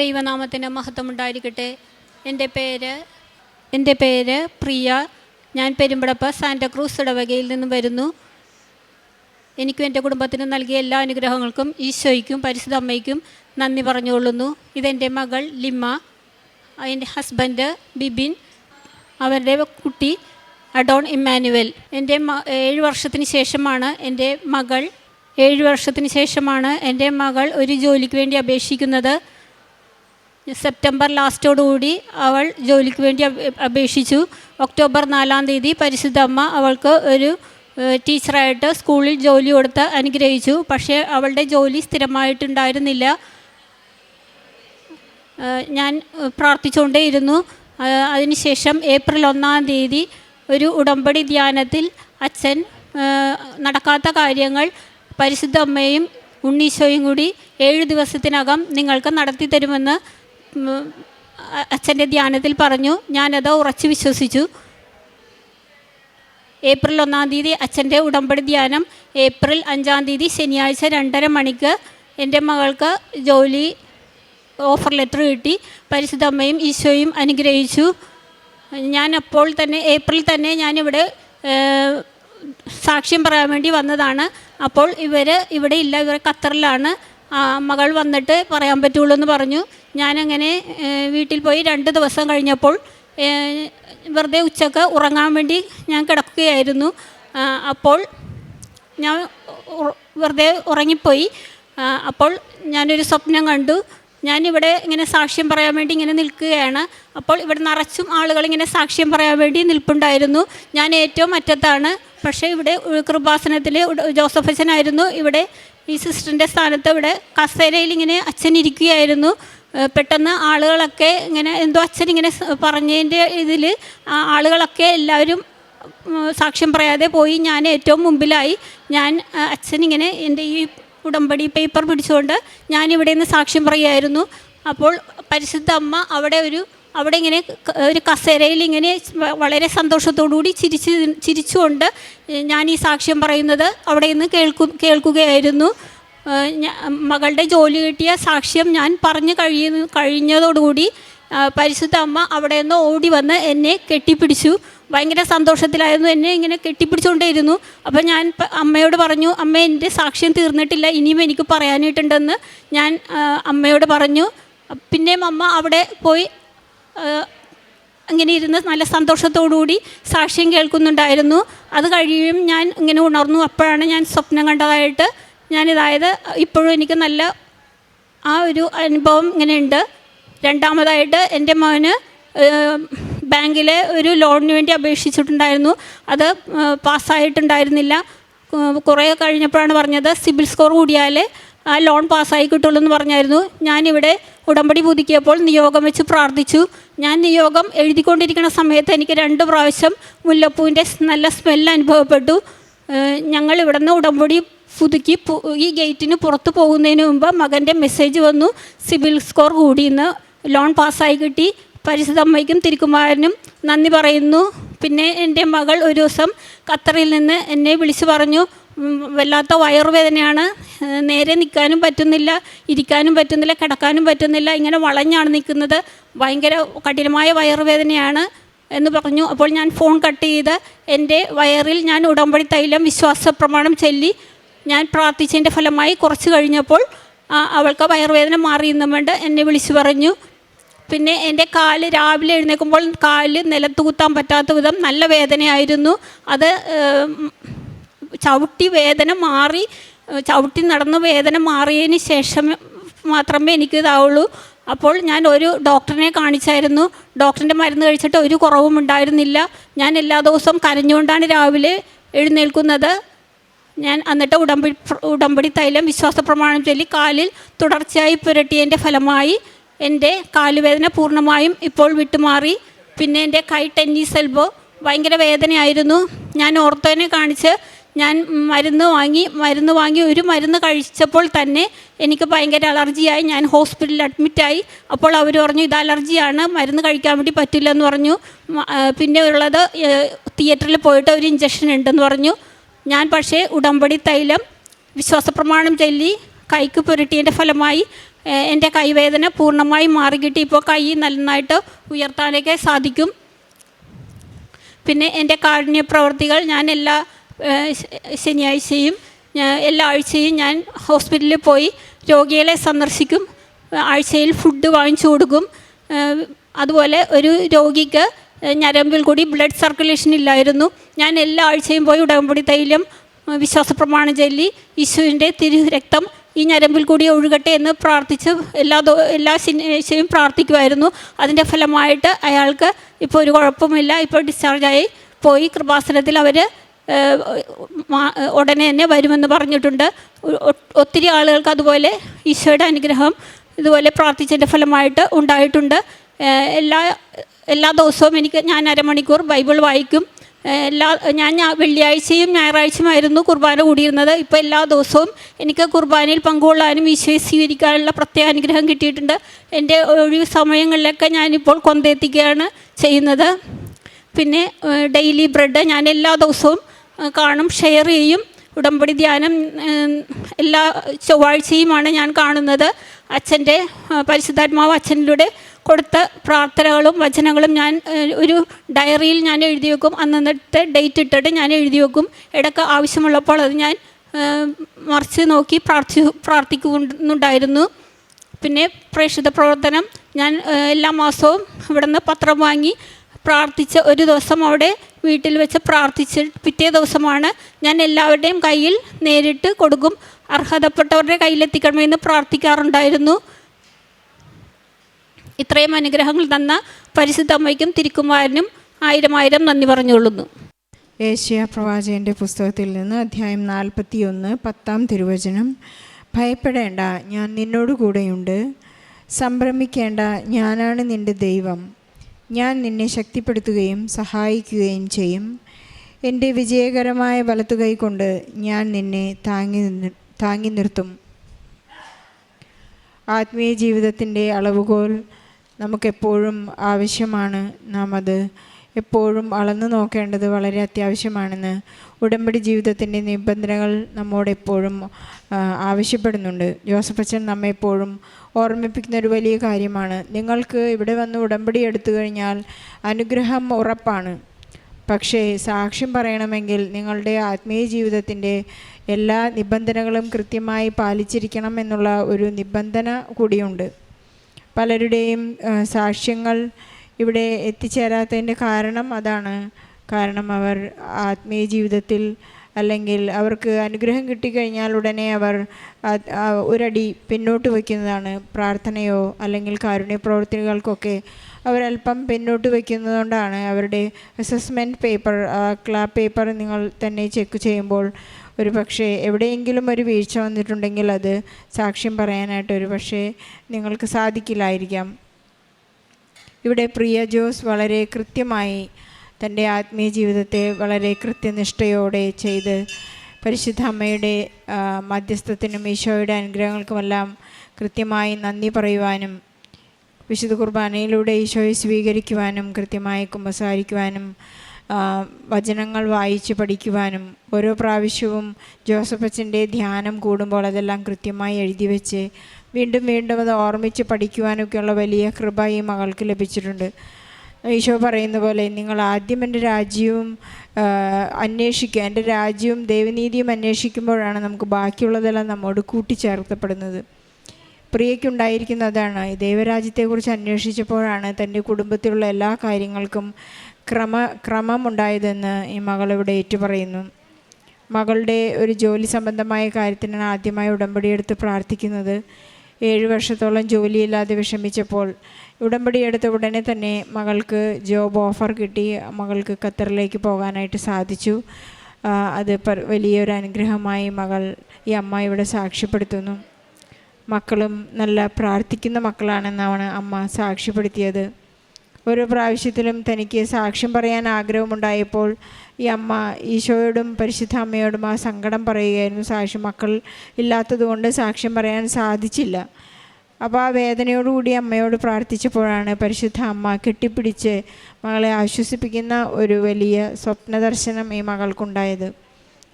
ദൈവനാമത്തിന് മഹത്വം ഉണ്ടായിരിക്കട്ടെ എന്റെ പേര് എന്റെ പേര് പ്രിയ. ഞാൻ പെരുമ്പടപ്പ് സാന്റക്രൂസ് ഇടവകയിൽ നിന്നും വരുന്നു. എനിക്കും എന്റെ കുടുംബത്തിനും നൽകിയ എല്ലാ അനുഗ്രഹങ്ങൾക്കും ഈശോയ്ക്കും പരിശുദ്ധ അമ്മയ്ക്കും നന്ദി പറഞ്ഞുകൊള്ളുന്നു. ഇതെന്റെ മകൾ ലിമ്മ എന്റെ ഹസ്ബൻഡ് ബിബിൻ അവരുടെ കുട്ടി അഡോൺ ഇമ്മാനുവൽ. എന്റെ ഏഴ് വർഷത്തിന് ശേഷമാണ് എന്റെ മകൾ ഏഴ് വർഷത്തിന് ശേഷമാണ് എന്റെ മകൾ ഒരു ജോലിക്ക് വേണ്ടി അപേക്ഷിക്കുന്നത്. സെപ്റ്റംബർ ലാസ്റ്റോടുകൂടി അവൾ ജോലിക്ക് വേണ്ടി അപേ- അപേക്ഷിച്ചു. ഒക്ടോബർ നാലാം തീയതി പരിശുദ്ധ അമ്മ അവൾക്ക് ഒരു ടീച്ചറായിട്ട് സ്കൂളിൽ ജോലി കൊടുത്ത് അനുഗ്രഹിച്ചു. പക്ഷേ അവളുടെ ജോലി സ്ഥിരമായിട്ടുണ്ടായിരുന്നില്ല. ഞാൻ പ്രാർത്ഥിച്ചുകൊണ്ടേയിരുന്നു. അതിനുശേഷം ഏപ്രിൽ ഒന്നാം തീയതി ഒരു ഉടമ്പടി ധ്യാനത്തിൽ അച്ഛൻ നടക്കാത്ത കാര്യങ്ങൾ പരിശുദ്ധ അമ്മയും ഉണ്ണീശോയും കൂടി ഏഴ് ദിവസത്തിനകം നിങ്ങൾക്ക് നടത്തി തരുമെന്ന് അച്ഛന്റെ ധ്യാനത്തിൽ പറഞ്ഞു ഞാനത് ഉറച്ചു വിശ്വസിച്ചു. ഏപ്രിൽ ഒന്നാം തീയതി അച്ഛന്റെ ഉടമ്പടി ധ്യാനം. ഏപ്രിൽ അഞ്ചാം തീയതി ശനിയാഴ്ച രണ്ടര മണിക്ക് എന്റെ മകൾക്ക് ജോലി ഓഫർ ലെറ്റർ കിട്ടി. പരിശുദ്ധ അമ്മയും ഈശോയും അനുഗ്രഹിച്ചു. ഞാൻ അപ്പോൾ തന്നെ ഏപ്രിൽ തന്നെ ഞാനിവിടെ സാക്ഷ്യം പറയാൻ വേണ്ടി വന്നതാണ്. അപ്പോൾ ഇവർ ഇവിടെ ഇല്ല ഇവർ ഖത്തറിലാണ്. മകൾ വന്നിട്ട് പറയാൻ പറ്റുള്ളൂ എന്ന് പറഞ്ഞു. ഞാനങ്ങനെ വീട്ടിൽ പോയി രണ്ട് ദിവസം കഴിഞ്ഞപ്പോൾ വെറുതെ ഉച്ചയ്ക്ക് ഉറങ്ങാൻ വേണ്ടി ഞാൻ കിടക്കുകയായിരുന്നു. അപ്പോൾ ഞാൻ വെറുതെ ഉറങ്ങിപ്പോയി. അപ്പോൾ ഞാനൊരു സ്വപ്നം കണ്ടു. ഞാനിവിടെ ഇങ്ങനെ സാക്ഷ്യം പറയാൻ വേണ്ടി ഇങ്ങനെ നിൽക്കുകയാണ്. അപ്പോൾ ഇവിടെ നിറച്ചും ആളുകൾ ഇങ്ങനെ സാക്ഷ്യം പറയാൻ വേണ്ടി നിൽപ്പുണ്ടായിരുന്നു. ഞാൻ ഏറ്റവും അറ്റത്താണ്. പക്ഷേ ഇവിടെ കൃപാസനത്തിൽ ജോസഫച്ചനായിരുന്നു ജോസഫ് ഇവിടെ ഈ സിസ്റ്ററിന്റെ സ്ഥാനത്ത് ഇവിടെ കസേരയിൽ ഇങ്ങനെ അച്ഛൻ ഇരിക്കുകയായിരുന്നു. പെട്ടെന്ന് ആളുകളൊക്കെ ഇങ്ങനെ എന്തോ അച്ഛൻ ഇങ്ങനെ പറഞ്ഞതിന്റെ ഇതിൽ ആളുകളൊക്കെ എല്ലാവരും സാക്ഷ്യം പറയാതെ പോയി. ഞാൻ ഏറ്റവും മുമ്പിലായി ഞാൻ അച്ഛനിങ്ങനെ എന്റെ ഈ ഉടമ്പടി പേപ്പർ പിടിച്ചുകൊണ്ട് ഞാൻ ഇവിടെ നിന്ന് സാക്ഷ്യം പറയുമായിരുന്നു അപ്പോൾ പരിശുദ്ധ അമ്മ അവിടെ ഒരു അവിടെ ഇങ്ങനെ ഒരു കസേരയിൽ ഇങ്ങനെ വളരെ സന്തോഷത്തോടുകൂടി ചിരിച്ച് ചിരിച്ചുകൊണ്ട് ഞാൻ ഈ സാക്ഷ്യം പറയുന്നത് അവിടെ നിന്ന് കേൾക്കു കേൾക്കുകയായിരുന്നു. മകളുടെ ജോലി കിട്ടിയ സാക്ഷ്യം ഞാൻ പറഞ്ഞു കഴിയ കഴിഞ്ഞതോടുകൂടി പരിശുദ്ധ അമ്മ അവിടെ നിന്ന് ഓടി വന്ന് എന്നെ കെട്ടിപ്പിടിച്ചു. ഭയങ്കര സന്തോഷത്തിലായിരുന്നു എന്നെ ഇങ്ങനെ കെട്ടിപ്പിടിച്ചുകൊണ്ടേയിരുന്നു. അപ്പോൾ ഞാൻ അമ്മയോട് പറഞ്ഞു അമ്മ എന്റെ സാക്ഷ്യം തീർന്നിട്ടില്ല ഇനിയും എനിക്ക് പറയാനായിട്ടുണ്ടെന്ന്. ഞാൻ അമ്മയോട് പറഞ്ഞു. പിന്നെയും അമ്മ അവിടെ പോയി അങ്ങനെ ഇരുന്ന് നല്ല സന്തോഷത്തോടുകൂടി സാക്ഷ്യം കേൾക്കുന്നുണ്ടായിരുന്നു. അത് കഴിയും ഞാൻ ഇങ്ങനെ ഉണർന്നു. അപ്പോഴാണ് ഞാൻ സ്വപ്നം കണ്ടതായിട്ട് ഞാനിതായത് ഇപ്പോഴും എനിക്ക് നല്ല ആ ഒരു അനുഭവം ഇങ്ങനെയുണ്ട് രണ്ടാമതായിട്ട് എന്റെ മോന് ബാങ്കിലെ ഒരു ലോണിന് വേണ്ടി അപേക്ഷിച്ചിട്ടുണ്ടായിരുന്നു. അത് പാസ്സായിട്ടുണ്ടായിരുന്നില്ല. കുറേ കഴിഞ്ഞപ്പോഴാണ് പറഞ്ഞത് സിബിൽ സ്കോർ കൂടിയാലേ ആ ലോൺ പാസ്സായി കിട്ടുള്ളൂ എന്ന് പറഞ്ഞായിരുന്നു. ഞാനിവിടെ ഉടമ്പടി പുതുക്കിയപ്പോൾ നിയോഗം വെച്ച് പ്രാർത്ഥിച്ചു. ഞാൻ നിയോഗം എഴുതിക്കൊണ്ടിരിക്കുന്ന സമയത്ത് എനിക്ക് രണ്ട് പ്രാവശ്യം മുല്ലപ്പൂവിന്റെ നല്ല സ്മെല്ല് അനുഭവപ്പെട്ടു. ഞങ്ങൾ ഇവിടുന്ന് ഉടമ്പടി പുതുക്കി ഈ ഗേറ്റിന് പുറത്ത് പോകുന്നതിന് മുമ്പ് മകന്റെ മെസ്സേജ് വന്നു. CIBIL score കൂടിയെന്ന്. ലോൺ പാസ്സായി കിട്ടി. പരിശുദ്ധമ്മയ്ക്കും തിരുക്കുമാരനും നന്ദി പറയുന്നു. പിന്നെ എന്റെ മകൾ ഒരു ദിവസം ഖത്തറിൽ നിന്ന് എന്നെ വിളിച്ചു പറഞ്ഞു വല്ലാത്ത വയറുവേദനയാണ്. നേരെ നിൽക്കാനും പറ്റുന്നില്ല ഇരിക്കാനും പറ്റുന്നില്ല കിടക്കാനും പറ്റുന്നില്ല ഇങ്ങനെ വളഞ്ഞാണ് നിൽക്കുന്നത്. ഭയങ്കര കഠിനമായ വയറുവേദനയാണ് എന്ന് പറഞ്ഞു. അപ്പോൾ ഞാൻ ഫോൺ കട്ട് ചെയ്ത് എന്റെ വയറിൽ ഞാൻ ഉടമ്പടി തൈലം വിശ്വാസ പ്രമാണം ചൊല്ലി ഞാൻ പ്രാർത്ഥിച്ചതിന്റെ ഫലമായി കുറച്ച് കഴിഞ്ഞപ്പോൾ അവൾക്ക് വയറുവേദന മാറിയെന്നും വേണ്ട എന്നെ വിളിച്ചു പറഞ്ഞു. പിന്നെ എന്റെ കാൽ രാവിലെ എഴുന്നേൽക്കുമ്പോൾ കാൽ നിലത്ത് കുത്താൻ പറ്റാത്ത വിധം നല്ല വേദനയായിരുന്നു. അത് ചവിട്ടി വേദന മാറി ചവിട്ടി നടന്ന് വേദന മാറിയതിന് ശേഷം മാത്രമേ എനിക്ക് ഇതാവുള്ളൂ അപ്പോൾ ഞാൻ ഒരു ഡോക്ടറിനെ കാണിച്ചായിരുന്നു. ഡോക്ടറിന്റെ മരുന്ന് കഴിച്ചിട്ട് ഒരു കുറവും ഉണ്ടായിരുന്നില്ല. ഞാൻ എല്ലാ ദിവസവും കരഞ്ഞുകൊണ്ടാണ് രാവിലെ എഴുന്നേൽക്കുന്നത്. ഞാൻ എന്നിട്ട് ഉടമ്പടി ഉടമ്പടി തൈലം വിശ്വാസ പ്രമാണം ചൊല്ലി കാലിൽ തുടർച്ചയായി പുരട്ടിയതിന്റെ ഫലമായി എന്റെ കാലുവേദന പൂർണമായും ഇപ്പോൾ വിട്ടുമാറി. പിന്നെ എന്റെ കൈ ടെന്നീസ് എൽബോ ഭയങ്കര വേദനയായിരുന്നു. ഞാൻ ഓർത്തോനെ കാണിച്ച് ഞാൻ മരുന്ന് വാങ്ങി മരുന്ന് വാങ്ങി ഒരു മരുന്ന് കഴിച്ചപ്പോൾ തന്നെ എനിക്ക് ഭയങ്കര അലർജിയായി. ഞാൻ ഹോസ്പിറ്റലിൽ അഡ്മിറ്റായി. അപ്പോൾ അവർ പറഞ്ഞു ഇത് അലർജിയാണ് മരുന്ന് കഴിക്കാൻ വേണ്ടി പറ്റില്ലെന്ന് പറഞ്ഞു. പിന്നെ ഉള്ളത് തിയേറ്ററിൽ പോയിട്ട് ഒരു ഇഞ്ചക്ഷൻ ഉണ്ടെന്ന് പറഞ്ഞു. ഞാൻ പക്ഷേ ഉടമ്പടി തൈലം വിശ്വാസപ്രമാണം ചൊല്ലി കൈക്ക് പുരട്ടിയതിന്റെ ഫലമായി എന്റെ കൈവേദന പൂർണമായി മാറിക്കിട്ടി ഇപ്പോൾ കൈ നന്നായിട്ട് ഉയർത്താനൊക്കെ സാധിക്കും. പിന്നെ എന്റെ കാഠിന്യ പ്രവർത്തികൾ ഞാൻ എല്ലാ ശനിയാഴ്ചയും എല്ലാ ആഴ്ചയും ഞാൻ ഹോസ്പിറ്റലിൽ പോയി രോഗികളെ സന്ദർശിക്കും. ആഴ്ചയിൽ ഫുഡ് വാങ്ങിച്ചു കൊടുക്കും. അതുപോലെ ഒരു രോഗിക്ക് ഞരമ്പിൽ കൂടി ബ്ലഡ് സർക്കുലേഷൻ ഇല്ലായിരുന്നു. ഞാൻ എല്ലാ ആഴ്ചയും പോയി ഉടമ്പടി തൈലം വിശ്വാസ പ്രമാണ ചൊല്ലി വിശുവിന്റെ തിരു രക്തം ഈ ഞരമ്പിൽ കൂടി ഒഴുകട്ടെ എന്ന് പ്രാർത്ഥിച്ച് എല്ലാ ദോ- എല്ലാ ശനിയാഴ്ചയും പ്രാർത്ഥിക്കുമായിരുന്നു അതിന്റെ ഫലമായിട്ട് അയാൾക്ക് ഇപ്പോൾ ഒരു കുഴപ്പമില്ല. ഇപ്പോൾ ഡിസ്ചാർജായി പോയി. കൃപാസനത്തിൽ അവർ ഉടനെ തന്നെ വരുമെന്ന് പറഞ്ഞിട്ടുണ്ട്. ഒത്തിരി ആളുകൾക്ക് അതുപോലെ ഈശോയുടെ അനുഗ്രഹം ഇതുപോലെ പ്രാർത്ഥിച്ചതിന്റെ ഫലമായിട്ട് ഉണ്ടായിട്ടുണ്ട്. എല്ലാ എല്ലാ ദിവസവും എനിക്ക് ഞാൻ അരമണിക്കൂർ ബൈബിൾ വായിക്കും. എല്ലാ ഞാൻ വെള്ളിയാഴ്ചയും ഞായറാഴ്ചയുമായിരുന്നു കുർബാന കൂടിയിരുന്നത്. ഇപ്പോൾ എല്ലാ ദിവസവും എനിക്ക് കുർബാനയിൽ പങ്കുകൊള്ളാനും ഈശോയെ സ്വീകരിക്കാനുള്ള പ്രത്യേക അനുഗ്രഹം കിട്ടിയിട്ടുണ്ട്. എന്റെ ഒഴിവ് സമയങ്ങളിലൊക്കെ ഞാനിപ്പോൾ കൊന്തെത്തിക്കുകയാണ് ചെയ്യുന്നത്. പിന്നെ ഡെയിലി ബ്രെഡ് ഞാൻ എല്ലാ ദിവസവും കാണും ഷെയർ ചെയ്യും. ഉടമ്പടി ധ്യാനം എല്ലാ ചൊവ്വാഴ്ചയുമാണ് ഞാൻ കാണുന്നത്. അച്ഛന്റെ പരിശുദ്ധാത്മാവ് അച്ഛനിലൂടെ കൊടുത്ത പ്രാർത്ഥനകളും വചനങ്ങളും ഞാൻ ഒരു ഡയറിയിൽ ഞാൻ എഴുതി വെക്കും. അന്നത്തെ ഡേറ്റ് ഇട്ടിട്ട് ഞാൻ എഴുതി വെക്കും. ഇടയ്ക്ക് ആവശ്യമുള്ളപ്പോൾ അത് ഞാൻ മറിച്ച് നോക്കി പ്രാർത്ഥി പ്രാർത്ഥിക്കുന്നുണ്ടായിരുന്നു. പിന്നെ പ്രേക്ഷിത പ്രവർത്തനം ഞാൻ എല്ലാ മാസവും ഇവിടുന്ന് പത്രം വാങ്ങി പ്രാർത്ഥിച്ച് ഒരു ദിവസം അവിടെ വീട്ടിൽ വെച്ച് പ്രാർത്ഥിച്ച് പിറ്റേ ദിവസമാണ് ഞാൻ എല്ലാവരുടെയും കയ്യിൽ നേരിട്ട് കൊടുക്കും. അർഹതപ്പെട്ടവരുടെ കയ്യിലെത്തിക്കണമെന്ന് പ്രാർത്ഥിക്കാറുണ്ടായിരുന്നു. ഇത്രയും അനുഗ്രഹങ്ങൾ തന്ന പരിശുദ്ധ അമ്മയ്ക്കും തിരുക്കുമാരനും ആയിരം ആയിരം നന്ദി പറഞ്ഞുകൊള്ളുന്നു. ഏഷ്യ പ്രവാചകന്റെ പുസ്തകത്തിൽ നിന്ന് അധ്യായം നാൽപ്പത്തിയൊന്ന് പത്താം തിരുവചനം. ഭയപ്പെടേണ്ട ഞാൻ നിന്നോടുകൂടെയുണ്ട്. സംഭ്രമിക്കേണ്ട ഞാനാണ് നിന്റെ ദൈവം. ഞാൻ നിന്നെ ശക്തിപ്പെടുത്തുകയും സഹായിക്കുകയും ചെയ്യും. എന്റെ വിജയകരമായ വലത്തുകൈ കൊണ്ട് ഞാൻ നിന്നെ താങ്ങി താങ്ങി നിർത്തും. ആത്മീയ ജീവിതത്തിന്റെ അളവുകോൽ നമുക്കെപ്പോഴും ആവശ്യമാണ്. നാം അത് എപ്പോഴും അളന്നു നോക്കേണ്ടത് വളരെ അത്യാവശ്യമാണെന്ന് ഉടമ്പടി ജീവിതത്തിന്റെ നിബന്ധനകൾ നമ്മോട് എപ്പോഴും ആവശ്യപ്പെടുന്നുണ്ട്. ജോസഫ് അച്ഛൻ നമ്മെ എപ്പോഴും ഓർമ്മിപ്പിക്കുന്ന ഒരു വലിയ കാര്യമാണ്. നിങ്ങൾക്ക് ഇവിടെ വന്ന് ഉടമ്പടി എടുത്തു കഴിഞ്ഞാൽ അനുഗ്രഹം ഉറപ്പാണ്. പക്ഷേ സാക്ഷ്യം പറയണമെങ്കിൽ നിങ്ങളുടെ ആത്മീയ ജീവിതത്തിന്റെ എല്ലാ നിബന്ധനകളും കൃത്യമായി പാലിച്ചിരിക്കണം എന്നുള്ള ഒരു നിബന്ധന കൂടിയുണ്ട്. പലരുടെയും സാക്ഷ്യങ്ങൾ ഇവിടെ എത്തിച്ചേരാത്തതിന്റെ കാരണം അതാണ്. കാരണം അവർ ആത്മീയ ജീവിതത്തിൽ അല്ലെങ്കിൽ അവർക്ക് അനുഗ്രഹം കിട്ടിക്കഴിഞ്ഞാൽ ഉടനെ അവർ ഒരടി പിന്നോട്ട് വയ്ക്കുന്നതാണ് പ്രാർത്ഥനയോ അല്ലെങ്കിൽ കാരുണ്യ പ്രവർത്തികൾക്കൊക്കെ അവരല്പം പിന്നോട്ട് വയ്ക്കുന്നതുകൊണ്ടാണ് അവരുടെ അസസ്മെന്റ് പേപ്പർ ക്ലാപ്പ് പേപ്പർ നിങ്ങൾ തന്നെ ചെക്ക് ചെയ്യുമ്പോൾ ഒരു പക്ഷേ എവിടെയെങ്കിലും ഒരു വീഴ്ച വന്നിട്ടുണ്ടെങ്കിൽ അത് സാക്ഷ്യം പറയാനായിട്ട് ഒരു പക്ഷേ നിങ്ങൾക്ക് സാധിക്കില്ലായിരിക്കാം. ഇവിടെ പ്രിയ ജോസ് വളരെ കൃത്യമായി തന്റെ ആത്മീയ ജീവിതത്തെ വളരെ കൃത്യനിഷ്ഠയോടെ ചെയ്ത് പരിശുദ്ധ അമ്മയുടെ മധ്യസ്ഥത്തിനും ഈശോയുടെ അനുഗ്രഹങ്ങൾക്കുമെല്ലാം കൃത്യമായി നന്ദി പറയുവാനും വിശുദ്ധ കുർബാനയിലൂടെ ഈശോയെ സ്വീകരിക്കുവാനും കൃത്യമായി കുമ്പസാരിക്കുവാനും വചനങ്ങൾ വായിച്ച് പഠിക്കുവാനും ഓരോ പ്രാവശ്യവും ജോസഫ് അച്ഛന്റെ ധ്യാനം കൂടുമ്പോൾ അതെല്ലാം കൃത്യമായി എഴുതി വെച്ച് വീണ്ടും വീണ്ടും അത് ഓർമ്മിച്ച് പഠിക്കുവാനൊക്കെയുള്ള വലിയ കൃപ ഈ മകൾക്ക് ലഭിച്ചിട്ടുണ്ട്. ഈശോ പറയുന്ന പോലെ നിങ്ങൾ ആദ്യം എന്റെ രാജ്യവും അന്വേഷിക്കുക. എന്റെ രാജ്യവും ദൈവനീതിയും അന്വേഷിക്കുമ്പോഴാണ് നമുക്ക് ബാക്കിയുള്ളതെല്ലാം നമ്മോട് കൂട്ടിച്ചേർക്കപ്പെടുന്നത് പ്രിയയ്ക്കുണ്ടായിരിക്കുന്ന അതാണ്. ദൈവരാജ്യത്തെക്കുറിച്ച് അന്വേഷിച്ചപ്പോഴാണ് തന്റെ കുടുംബത്തിലുള്ള എല്ലാ കാര്യങ്ങൾക്കും ക്രമ ക്രമമുണ്ടായതെന്ന് ഈ മകൾ ഇവിടെ ഏറ്റുപറയുന്നു. മകളുടെ ഒരു ജോലി സംബന്ധമായ കാര്യത്തിനാണ് ആദ്യമായി ഉടമ്പടിയെടുത്ത് പ്രാർത്ഥിക്കുന്നത്. ഏഴ് വർഷത്തോളം ജോലിയില്ലാതെ വിഷമിച്ചപ്പോൾ ഉടമ്പടി ഉടമ്പടിയെടുത്ത ഉടനെ തന്നെ മകൾക്ക് ജോബ് ഓഫർ കിട്ടി. മകൾക്ക് ഖത്തറിലേക്ക് പോകാനായിട്ട് സാധിച്ചു. അത് വലിയൊരു അനുഗ്രഹമായി മകൾ ഈ അമ്മ ഇവിടെ സാക്ഷ്യപ്പെടുത്തുന്നു. മക്കളും നല്ല പ്രാർത്ഥിക്കുന്ന മക്കളാണെന്നാണ് അമ്മ സാക്ഷ്യപ്പെടുത്തിയത്. ഓരോ പ്രാവശ്യത്തിലും തനിക്ക് സാക്ഷ്യം പറയാൻ ആഗ്രഹമുണ്ടായപ്പോൾ ഈ അമ്മ ഈശോയോടും പരിശുദ്ധ അമ്മയോടും ആ സങ്കടം പറയുകയായിരുന്നു. സാക്ഷി മക്കൾ ഇല്ലാത്തതുകൊണ്ട് സാക്ഷ്യം പറയാൻ സാധിച്ചില്ല. അപ്പോൾ ആ വേദനയോടുകൂടി അമ്മയോട് പ്രാർത്ഥിച്ചപ്പോഴാണ് പരിശുദ്ധ അമ്മ കെട്ടിപ്പിടിച്ച് മകളെ ആശ്വസിപ്പിക്കുന്ന ഒരു വലിയ സ്വപ്ന ദർശനം ഈ മകൾക്കുണ്ടായത്.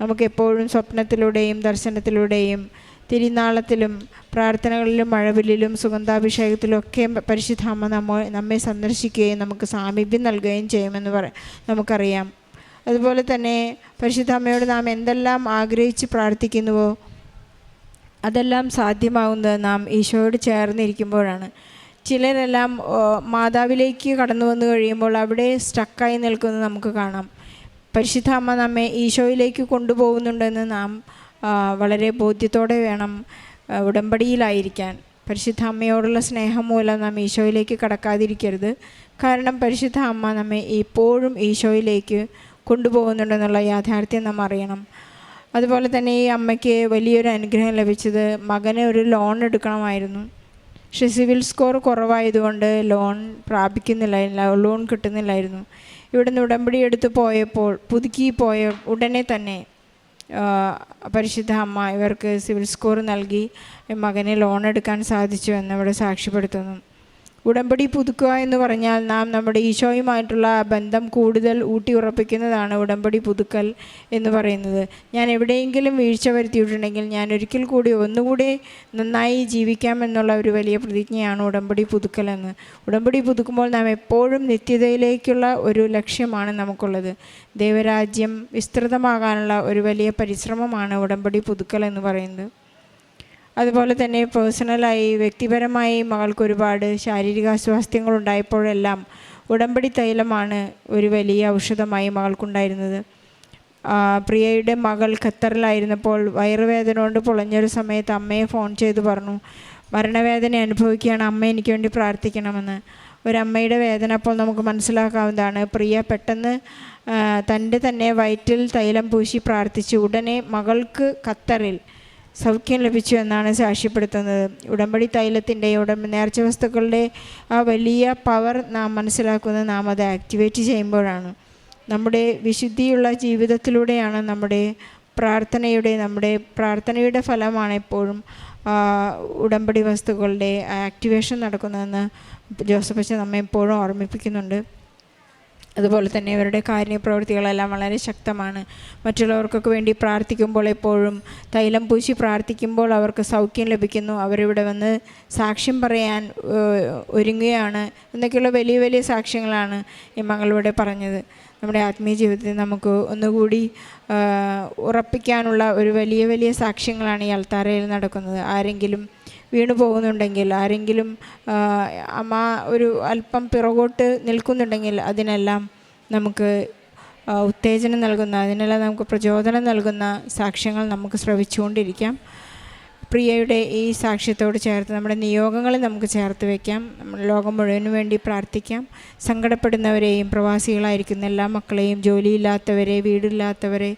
നമുക്കെപ്പോഴും സ്വപ്നത്തിലൂടെയും ദർശനത്തിലൂടെയും തിരുനാളത്തിലും പ്രാർത്ഥനകളിലും മഴവില്ലിലും സുഗന്ധാഭിഷേകത്തിലും ഒക്കെ പരിശുദ്ധ അമ്മ നമ്മ നമ്മെ സന്ദർശിക്കുകയും നമുക്ക് സാമീപ്യം നൽകുകയും ചെയ്യുമെന്ന് പറ നമുക്കറിയാം. അതുപോലെ തന്നെ പരിശുദ്ധ അമ്മയോട് നാം എന്തെല്ലാം ആഗ്രഹിച്ച് പ്രാർത്ഥിക്കുന്നുവോ അതെല്ലാം സാധ്യമാകുന്നത് നാം ഈശോയോട് ചേർന്നിരിക്കുമ്പോഴാണ്. ചിലരെല്ലാം മാതാവിലേക്ക് കടന്നു വന്നു കഴിയുമ്പോൾ അവിടെ സ്റ്റക്കായി നിൽക്കുന്നത് നമുക്ക് കാണാം. പരിശുദ്ധ അമ്മ നമ്മെ ഈശോയിലേക്ക് കൊണ്ടുപോകുന്നുണ്ടെന്ന് നാം വളരെ ബോധ്യത്തോടെ വേണം ഉടമ്പടിയിലായിരിക്കാൻ. പരിശുദ്ധ അമ്മയോടുള്ള സ്നേഹം മൂലം നാം ഈശോയിലേക്ക് കടക്കാതിരിക്കരുത്. കാരണം പരിശുദ്ധ അമ്മ നമ്മെ എപ്പോഴും ഈശോയിലേക്ക് കൊണ്ടുപോകുന്നുണ്ടെന്നുള്ള യാഥാർത്ഥ്യം നാം അറിയണം. അതുപോലെ തന്നെ ഈ അമ്മയ്ക്ക് വലിയൊരു അനുഗ്രഹം ലഭിച്ചത് മകനെ ഒരു ലോൺ എടുക്കണമായിരുന്നു. പക്ഷേ സിവിൽ സ്കോർ കുറവായതുകൊണ്ട് ലോൺ പ്രാപിക്കുന്നില്ല ലോൺ കിട്ടുന്നില്ലായിരുന്നു. ഇവിടുന്ന് ഉടമ്പടി എടുത്ത് പോയപ്പോൾ പുതുക്കി പോയ ഉടനെ തന്നെ പരിശുദ്ധ അമ്മ ഇവർക്ക് സിവിൽ സ്കോർ നൽകി മകനെ ലോൺ എടുക്കാൻ സാധിച്ചു എന്ന് ഇവിടെ സാക്ഷ്യപ്പെടുത്തുന്നു. ഉടമ്പടി പുതുക്കുക എന്ന് പറഞ്ഞാൽ നാം നമ്മുടെ ഈശോയുമായിട്ടുള്ള ബന്ധം കൂടുതൽ ഊട്ടി ഉറപ്പിക്കുന്നതാണ് ഉടമ്പടി പുതുക്കൽ എന്ന് പറയുന്നത്. ഞാൻ എവിടെയെങ്കിലും വീഴ്ച വരുത്തിയിട്ടുണ്ടെങ്കിൽ ഞാൻ ഒരിക്കൽ കൂടി ഒന്നുകൂടി നന്നായി ജീവിക്കാമെന്നുള്ള ഒരു വലിയ പ്രതിജ്ഞയാണ് ഉടമ്പടി പുതുക്കൽ എന്ന്. ഉടമ്പടി പുതുക്കുമ്പോൾ നാം എപ്പോഴും നിത്യതയിലേക്കുള്ള ഒരു ലക്ഷ്യമാണ് നമുക്കുള്ളത്. ദൈവരാജ്യം വിസ്തൃതമാകാനുള്ള ഒരു വലിയ പരിശ്രമമാണ് ഉടമ്പടി പുതുക്കൽ എന്ന് പറയുന്നത്. അതുപോലെ തന്നെ പേഴ്സണലായി വ്യക്തിപരമായി മകൾക്ക് ഒരുപാട് ശാരീരിക അസ്വാസ്ഥ്യങ്ങൾ ഉണ്ടായപ്പോഴെല്ലാം ഉടമ്പടി തൈലമാണ് ഒരു വലിയ ഔഷധമായി മകൾക്കുണ്ടായിരുന്നത്. പ്രിയയുടെ മകൾ ഖത്തറിലായിരുന്നപ്പോൾ വയറുവേദന കൊണ്ട് പൊളഞ്ഞൊരു സമയത്ത് അമ്മയെ ഫോൺ ചെയ്ത് പറഞ്ഞു മരണവേദന അനുഭവിക്കുകയാണ് അമ്മ എനിക്ക് വേണ്ടി പ്രാർത്ഥിക്കണമെന്ന്. ഒരമ്മയുടെ വേദന അപ്പോൾ നമുക്ക് മനസ്സിലാക്കാവുന്നതാണ്. പ്രിയ പെട്ടെന്ന് തന്റെ തന്നെ വയറ്റിൽ തൈലം പൂശി പ്രാർത്ഥിച്ചു. ഉടനെ മകൾക്ക് ഖത്തറിൽ സൗഖ്യം ലഭിച്ചു എന്നാണ് സാക്ഷ്യപ്പെടുത്തുന്നത്. ഉടമ്പടി തൈലത്തിന്റെ ഉടമ്പ നേർച്ച വസ്തുക്കളുടെ ആ വലിയ പവർ നാം മനസ്സിലാക്കുന്നത് നാം അത് ആക്ടിവേറ്റ് ചെയ്യുമ്പോഴാണ്. നമ്മുടെ വിശുദ്ധിയുള്ള ജീവിതത്തിലൂടെയാണ് നമ്മുടെ പ്രാർത്ഥനയുടെ നമ്മുടെ പ്രാർത്ഥനയുടെ ഫലമാണ് എപ്പോഴും ഉടമ്പടി വസ്തുക്കളുടെ ആക്ടിവേഷൻ നടക്കുന്നതെന്ന് ജോസഫ് അച്ഛൻ നമ്മെ എപ്പോഴും ഓർമ്മിപ്പിക്കുന്നുണ്ട്. അതുപോലെ തന്നെ ഇവരുടെ കാര്യപ്രവൃത്തികളെല്ലാം വളരെ ശക്തമാണ്. മറ്റുള്ളവർക്കൊക്കെ വേണ്ടി പ്രാർത്ഥിക്കുമ്പോൾ എപ്പോഴും തൈലം പൂശി പ്രാർത്ഥിക്കുമ്പോൾ അവർക്ക് സൗഖ്യം ലഭിക്കുന്നു. അവരിവിടെ വന്ന് സാക്ഷ്യം പറയാൻ ഒരുങ്ങുകയാണ്. എന്നൊക്കെയുള്ള വലിയ വലിയ സാക്ഷ്യങ്ങളാണ് ഈ മകളിവിടെ പറഞ്ഞത്. നമ്മുടെ ആത്മീയ ജീവിതത്തിൽ നമുക്ക് ഒന്നുകൂടി ഉറപ്പിക്കാനുള്ള ഒരു വലിയ വലിയ സാക്ഷ്യങ്ങളാണ് ഈ അൾത്താരയിൽ നടക്കുന്നത്. ആരെങ്കിലും വീണു പോകുന്നുണ്ടെങ്കിൽ ആരെങ്കിലും അമ്മ ഒരു അല്പം പിറകോട്ട് നിൽക്കുന്നുണ്ടെങ്കിൽ അതിനെല്ലാം നമുക്ക് ഉത്തേജനം നൽകുന്ന അതിനെല്ലാം നമുക്ക് പ്രചോദനം നൽകുന്ന സാക്ഷ്യങ്ങൾ നമുക്ക് ശ്രവിച്ചുകൊണ്ടിരിക്കാം. പ്രിയയുടെ ഈ സാക്ഷ്യത്തോട് ചേർത്ത് നമ്മുടെ നിയോഗങ്ങളെ നമുക്ക് ചേർത്ത് വയ്ക്കാം നമ്മൾ ലോകം മുഴുവനും വേണ്ടി പ്രാർത്ഥിക്കാം. സങ്കടപ്പെടുന്നവരെയും പ്രവാസികളായിരിക്കുന്ന എല്ലാ മക്കളെയും ജോലിയില്ലാത്തവരെ വീടില്ലാത്തവരെ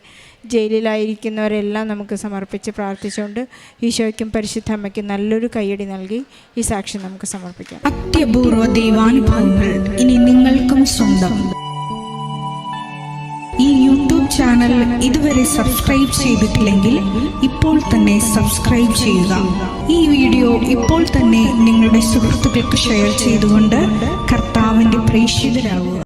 ജയിലിലായിരിക്കുന്നവരെല്ലാം നമുക്ക് സമർപ്പിച്ച് പ്രാർത്ഥിച്ചുകൊണ്ട് ഈശോയ്ക്കും പരിശുദ്ധ അമ്മയ്ക്കും നല്ലൊരു കൈയടി നൽകി ഈ സാക്ഷി നമുക്ക് സമർപ്പിക്കാം. അത്യപൂർവ ദൈവാനുഭവങ്ങൾ ഇനി നിങ്ങൾക്കും സ്വന്തം. ഈ യൂട്യൂബ് ചാനൽ ഇതുവരെ സബ്സ്ക്രൈബ് ചെയ്തിട്ടില്ലെങ്കിൽ ഇപ്പോൾ തന്നെ സബ്സ്ക്രൈബ് ചെയ്യുക. ഈ വീഡിയോ ഇപ്പോൾ തന്നെ നിങ്ങളുടെ സുഹൃത്തുക്കൾക്ക് ഷെയർ ചെയ്തുകൊണ്ട് കർത്താവിന്റെ പ്രേക്ഷിതരാകുക